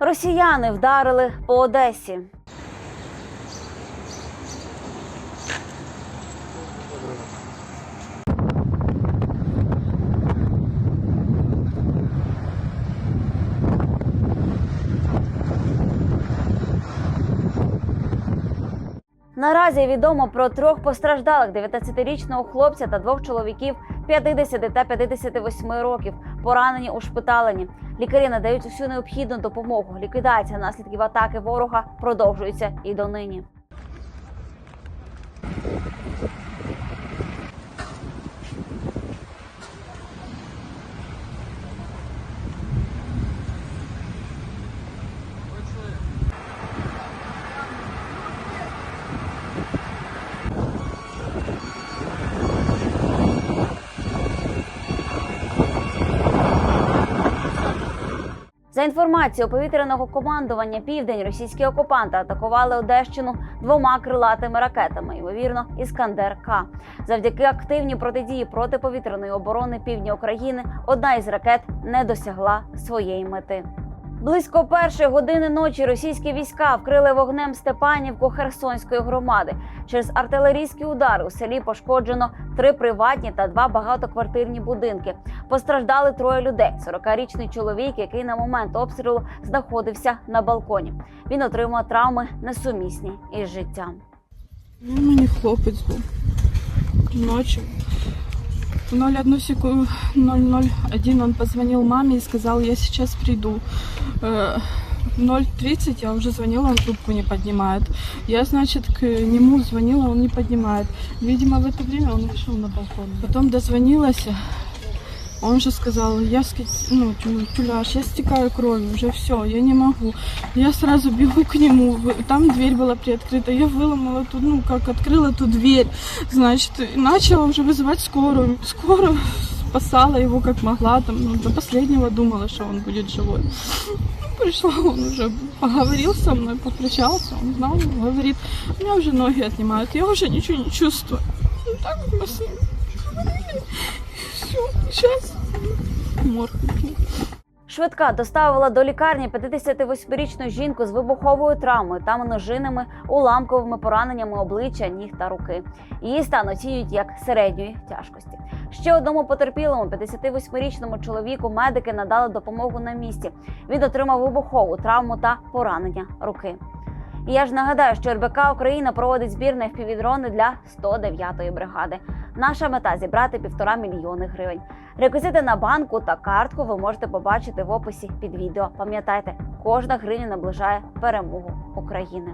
Росіяни вдарили по Одесі. Наразі відомо про трьох постраждалих 19-річного хлопця та двох чоловіків 50 та 58 років, поранені у шпиталені. Лікарі надають усю необхідну допомогу. Ліквідація наслідків атаки ворога продовжується і донині. За інформацією повітряного командування Південь російські окупанти атакували Одещину двома крилатими ракетами, ймовірно, Іскандер К. Завдяки активній протидії протиповітряної оборони півдня України одна із ракет не досягла своєї мети. Близько першої години ночі російські війська вкрили вогнем Степанівку Херсонської громади. Через артилерійські удари у селі пошкоджено три приватні та два багатоквартирні будинки. Постраждали троє людей. 40-річний чоловік, який на момент обстрілу знаходився на балконі. Він отримав травми несумісні із життям. Ну, мені хлопець був ночью. В 01 секунду 001 он позвонил маме и сказал, я сейчас приду. Э, 0.30 я уже звонила, он трубку не поднимает. Я, значит, к нему звонила, он не поднимает. Видимо, в это время он вышел на балкон. Потом дозвонилась, он же сказал, я ну, тю- тюляш, я стекаю кровью, уже все, я не могу. Я сразу бегу к нему, там дверь была приоткрыта, я выломала тут, ну, как открыла ту дверь, значит, начала уже вызывать скорую. Скорую спасала его как могла, там, ну, до последнего думала, что он будет живой. Ну, Пришла, он уже поговорил со мной, попрощался, он знал, говорит, у меня уже ноги отнимают, я уже ничего не чувствую. Ну, так мы сейчас морг. Швидка доставила до лікарні 58-річну жінку з вибуховою травмою та множинними уламковими пораненнями обличчя, ніг та руки. Її стан оцінюють як середньої тяжкості. Ще одному потерпілому, 58-річному чоловіку, медики надали допомогу на місці. Він отримав вибухову травму та поранення руки. І я ж нагадаю, що РБК Україна проводить збір на впівдрони для 109-ї бригади. Наша мета зібрати півтора мільйони гривень. Реквізити на банку та картку ви можете побачити в описі під відео. Пам'ятайте, кожна гривня наближає перемогу України.